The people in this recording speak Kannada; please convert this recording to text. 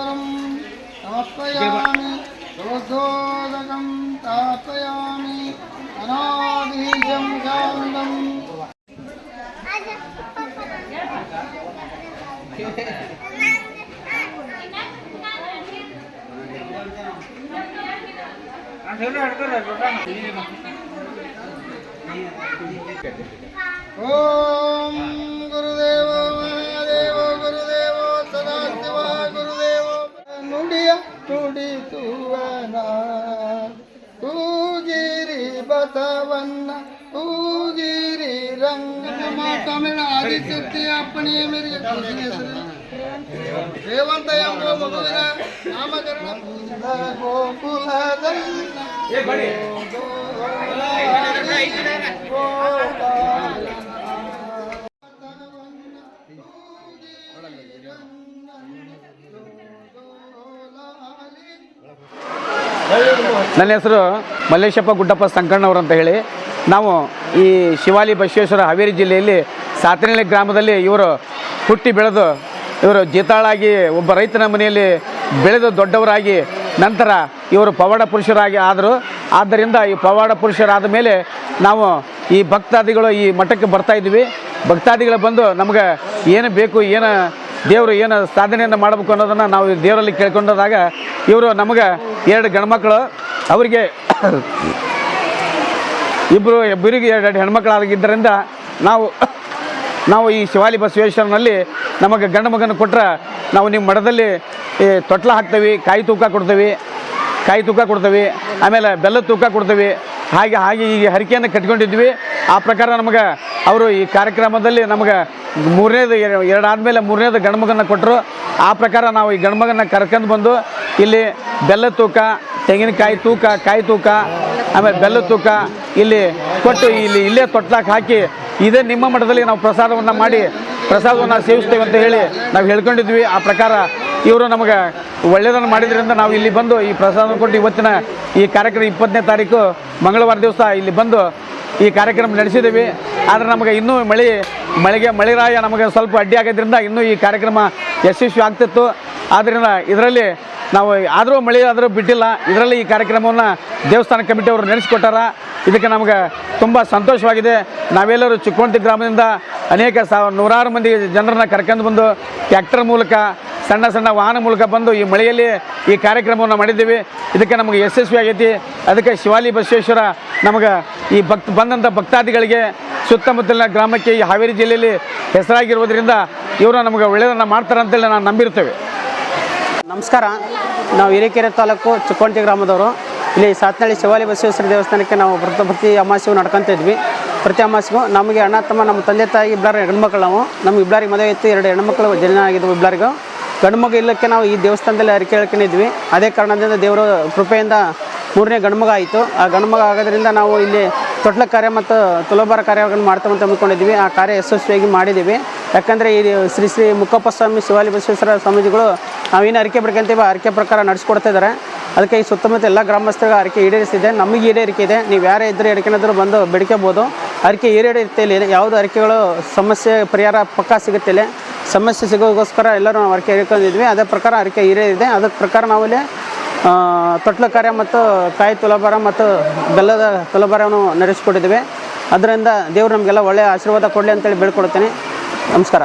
परं समर्पयामि प्रबोधोदकं स्थापयामि अनादिजं कान्दम् ॐ गुरु ನುಡಿಯ ನುಡಿಸುವನ ಕೂಗಿರಿ ಬಸವನ್ನ ಕೂಗಿರಿ ರಂಗ ನಮ್ಮ ತಮಿಳ ಆದಿಶಕ್ತಿ ಅಪ್ಪಣೆಯ ಮೇರೆಗೆ ಕೃಷ್ಣ ಹೆಸರು ರೇವಂತ ಎಂಬ ಮಗುವಿನ ನಾಮಕರಣ ಗೋಕುಲದಲ್ಲಿ ನನ್ನ ಹೆಸರು ಮಲ್ಲೇಶಪ್ಪ ಗುಡ್ಡಪ್ಪ ಸಂಕಣ್ಣವ್ರು ಅಂತ ಹೇಳಿ. ನಾವು ಈ ಶಿವಾಲಿ ಬಸವೇಶ್ವರ ಹಾವೇರಿ ಜಿಲ್ಲೆಯಲ್ಲಿ ಸಾತನಹಳ್ಳಿ ಗ್ರಾಮದಲ್ಲಿ ಇವರು ಹುಟ್ಟಿ ಬೆಳೆದು, ಇವರು ಜೀತಾಳಾಗಿ ಒಬ್ಬ ರೈತನ ಮನೆಯಲ್ಲಿ ಬೆಳೆದು ದೊಡ್ಡವರಾಗಿ ನಂತರ ಇವರು ಪವಾಡ ಪುರುಷರಾಗಿ ಆದರು. ಆದ್ದರಿಂದ ಈ ಪವಾಡ ಪುರುಷರಾದ ಮೇಲೆ ನಾವು ಈ ಭಕ್ತಾದಿಗಳು ಈ ಮಠಕ್ಕೆ ಬರ್ತಾ ಇದ್ವಿ. ಭಕ್ತಾದಿಗಳು ಬಂದು ನಮಗೆ ಏನು ಬೇಕು, ಏನು ದೇವರು ಏನು ಸಾಧನೆಯನ್ನು ಮಾಡಬೇಕು ಅನ್ನೋದನ್ನು ನಾವು ದೇವರಲ್ಲಿ ಕೇಳ್ಕೊಂಡಾಗ ಇವರು ನಮಗೆ ಎರಡು ಗಂಡ್ಮಕ್ಳು, ಅವರಿಗೆ ಇಬ್ಬರು ಇಬ್ಬರಿಗೆ ಎರಡು ಎರಡು ಹೆಣ್ಮಕ್ಳಾಗಿದ್ದರಿಂದ ನಾವು ನಾವು ಈ ಶಿವಾಲಿ ಬಸವೇಶ್ವರನಲ್ಲಿ ನಮಗೆ ಗಂಡು ಮಗನ ಕೊಟ್ಟರೆ ನಾವು ನಿಮ್ಮ ಮಠದಲ್ಲಿ ಈ ತೊಟ್ಲ ಹಾಕ್ತೇವೆ, ಕಾಯಿ ತೂಕ ಕೊಡ್ತೇವೆ, ಕಾಯಿ ತೂಕ ಕೊಡ್ತೇವೆ, ಆಮೇಲೆ ಬೆಲ್ಲದ ತೂಕ ಕೊಡ್ತೇವೆ, ಹಾಗೆ ಹಾಗೆ ಈ ಹರಿಕೆಯನ್ನು ಕಟ್ಕೊಂಡಿದ್ವಿ. ಆ ಪ್ರಕಾರ ನಮಗೆ ಅವರು ಈ ಕಾರ್ಯಕ್ರಮದಲ್ಲಿ ನಮಗೆ ಮೂರನೇದು ಎರಡು ಆದಮೇಲೆ ಮೂರನೇದು ಗಣಮಗನ್ನ ಕೊಟ್ಟರು ಆ ಪ್ರಕಾರ ನಾವು ಈ ಗಣಮಗನ್ನ ಕರ್ಕೊಂಡು ಬಂದು ಇಲ್ಲಿ ಬೆಲ್ಲ ತೂಕ, ತೆಂಗಿನಕಾಯಿ ತೂಕ, ಕಾಯಿ ತೂಕ, ಆಮೇಲೆ ಬೆಲ್ಲ ತೂಕ ಇಲ್ಲಿ ಕೊಟ್ಟು ಇಲ್ಲಿ ಇಲ್ಲೇ ತೊಟ್ಲಾಕ್ ಹಾಕಿ ಇದೇ ನಿಮ್ಮ ಮಠದಲ್ಲಿ ನಾವು ಪ್ರಸಾದವನ್ನು ಮಾಡಿ ಪ್ರಸಾದವನ್ನು ಸೇವಿಸ್ತೇವೆ ಅಂತ ಹೇಳಿ ನಾವು ಹೇಳ್ಕೊಂಡಿದ್ವಿ. ಆ ಪ್ರಕಾರ ಇವರು ನಮಗೆ ಒಳ್ಳೆಯದನ್ನು ಮಾಡಿದ್ರಿಂದ ನಾವು ಇಲ್ಲಿ ಬಂದು ಈ ಪ್ರಸಾದ ಕೊಟ್ಟು ಇವತ್ತಿನ ಈ ಕಾರ್ಯಕ್ರಮ ಇಪ್ಪತ್ತನೇ ತಾರೀಕು ಮಂಗಳವಾರ ದಿವಸ ಇಲ್ಲಿ ಬಂದು ಈ ಕಾರ್ಯಕ್ರಮ ನಡೆಸಿದ್ದೀವಿ. ಆದರೆ ನಮಗೆ ಇನ್ನೂ ಮಳೆ, ಮಳೆಗೆ ಮಳೆರಾಯ ನಮಗೆ ಸ್ವಲ್ಪ ಅಡ್ಡಿ ಆಗೋದ್ರಿಂದ ಇನ್ನೂ ಈ ಕಾರ್ಯಕ್ರಮ ಯಶಸ್ವಿ ಆಗ್ತಿತ್ತು. ಆದ್ದರಿಂದ ಇದರಲ್ಲಿ ನಾವು ಆದರೂ ಮಳೆ ಆದರೂ ಬಿಟ್ಟಿಲ್ಲ. ಇದರಲ್ಲಿ ಈ ಕಾರ್ಯಕ್ರಮವನ್ನು ದೇವಸ್ಥಾನ ಕಮಿಟಿಯವರು ನಡೆಸಿಕೊಟ್ಟಾರ. ಇದಕ್ಕೆ ನಮಗೆ ತುಂಬ ಸಂತೋಷವಾಗಿದೆ. ನಾವೆಲ್ಲರೂ ಚಿಕ್ಕೋಂತಿ ಗ್ರಾಮದಿಂದ ಅನೇಕ ಸಾವ ನೂರಾರು ಮಂದಿ ಜನರನ್ನ ಕರ್ಕೊಂಡು ಬಂದು ಟ್ಯಾಕ್ಟರ್ ಮೂಲಕ, ಸಣ್ಣ ಸಣ್ಣ ವಾಹನ ಮೂಲಕ ಬಂದು ಈ ಮಳೆಯಲ್ಲಿ ಈ ಕಾರ್ಯಕ್ರಮವನ್ನು ಮಾಡಿದ್ದೀವಿ. ಇದಕ್ಕೆ ನಮಗೆ ಯಶಸ್ವಿ ಆಗೈತಿ ಅದಕ್ಕೆ ಶಿವಾಲಿ ಬಸವೇಶ್ವರ ನಮಗೆ ಈ ಭಕ್ತ ಬಂದಂಥ ಭಕ್ತಾದಿಗಳಿಗೆ ಸುತ್ತಮುತ್ತಲಿನ ಗ್ರಾಮಕ್ಕೆ ಈ ಹಾವೇರಿ ಜಿಲ್ಲೆಯಲ್ಲಿ ಹೆಸರಾಗಿರುವುದರಿಂದ ಇವರು ನಮಗೆ ಒಳ್ಳೆಯದನ್ನು ಮಾಡ್ತಾರೆ ಅಂತೇಳಿ ನಾನು ನಂಬಿರ್ತೇವೆ ನಮಸ್ಕಾರ. ನಾವು ಹಿರೇಕೆರೆ ತಾಲೂಕು ಚಿಕ್ಕೋಣತಿ ಗ್ರಾಮದವರು. ಇಲ್ಲಿ ಸಾತ್ನಳ್ಳಿ ಶಿವಾಲಿ ಬಸವೇಶ್ವರ ದೇವಸ್ಥಾನಕ್ಕೆ ನಾವು ಪ್ರತಿ ಪ್ರತಿ ಅಮಾಸೆಗೂ ನಡ್ಕೊತಿದ್ವಿ ಪ್ರತಿ ಅಮಾಸೆಗೂ ನಮಗೆ ಅಣ್ಣ, ತಮ್ಮ, ನಮ್ಮ ತಂದೆ, ತಾಯಿ ಇಬ್ಬರು ಹೆಣ್ಮಕ್ಳು ನಾವು. ನಮ್ಮ ಇಬ್ಬರಿಗೆ ಮದುವೆ ಇತ್ತು. ಎರಡು ಹೆಣ್ಮಕ್ಳು ಜನ ಆಗಿದ್ವು ಇಬ್ಬರಿಗೂ ಗಂಡು ಮಗು ಇಲ್ಲಕ್ಕೆ ನಾವು ಈ ದೇವಸ್ಥಾನದಲ್ಲಿ ಅರಿಕೆ ಹೇಳ್ಕೊಂಡಿದ್ವಿ ಅದೇ ಕಾರಣದಿಂದ ದೇವರ ಕೃಪೆಯಿಂದ ಮೂರನೇ ಗಂಡ್ಮಗ ಆಯಿತು. ಆ ಗಂಡ್ಮಗ ಆಗೋದ್ರಿಂದ ನಾವು ಇಲ್ಲಿ ತೊಟ್ಲ ಕಾರ್ಯ ಮತ್ತು ತುಲಭಾರ ಕಾರ್ಯಗಳನ್ನು ಮಾಡ್ತಾವಂತ ಅಂದ್ಕೊಂಡಿದ್ದೀವಿ. ಆ ಕಾರ್ಯ ಯಶಸ್ವಿಯಾಗಿ ಮಾಡಿದ್ದೀವಿ. ಯಾಕಂದರೆ ಈ ಶ್ರೀ ಶ್ರೀ ಮುಕ್ಕಪ್ಪ ಸ್ವಾಮಿ ಶಿವಾಲಿ ಬಸವೇಶ್ವರ ಸ್ವಾಮೀಜಿಗಳು ನಾವೇನು ಅರಿಕೆ ಬಿಡ್ಕೊಂತೀವಿ ಅರಿಕೆ ಪ್ರಕಾರ ನಡೆಸ್ಕೊಡ್ತಾ ಇದ್ದಾರೆ ಅದಕ್ಕೆ ಈ ಸುತ್ತಮುತ್ತ ಎಲ್ಲ ಗ್ರಾಮಸ್ಥರಿಗೆ ಅರಿಕೆ ಈಡೇರಿಸಿದೆ. ನಮಗೆ ಈಡೇರಿಕೆ ಇದೆ. ನೀವು ಯಾರೇ ಇದ್ದರೆ ಎಡಕೇನಾದರೂ ಬಂದು ಬೆಡ್ಕೋಬೋದು. ಅರಿಕೆ ಈಡೇರಿರುತ್ತೆ ಯಾವುದು ಅರಿಕೆಗಳು ಸಮಸ್ಯೆ ಪರಿಹಾರ ಪಕ್ಕ ಸಿಗುತ್ತಿಲ್ಲ. ಸಮಸ್ಯೆ ಸಿಗೋಗೋಸ್ಕರ ಎಲ್ಲರೂ ನಾವು ಅರಿಕೆ ಹಿಡ್ಕೊಂಡಿದ್ವಿ. ಅದೇ ಪ್ರಕಾರ ಅರಿಕೆ ಈಡೇರಿದೆ. ಅದಕ್ಕೆ ಪ್ರಕಾರ ನಾವಿಲ್ಲಿ ತೊಟ್ಲ ಕಾರ್ಯ ಮತ್ತು ಕಾಯಿ ತುಲಾಭಾರ ಮತ್ತು ಬೆಲ್ಲದ ತುಲಾಭಾರವನ್ನು ನಡೆಸಿಕೊಟ್ಟಿದ್ದೇವೆ. ಅದರಿಂದ ದೇವರು ನಮಗೆಲ್ಲ ಒಳ್ಳೆಯ ಆಶೀರ್ವಾದ ಕೊಡಲಿ ಅಂತೇಳಿ ಬೇಡ್ಕೊಡ್ತೇನೆ ನಮಸ್ಕಾರ.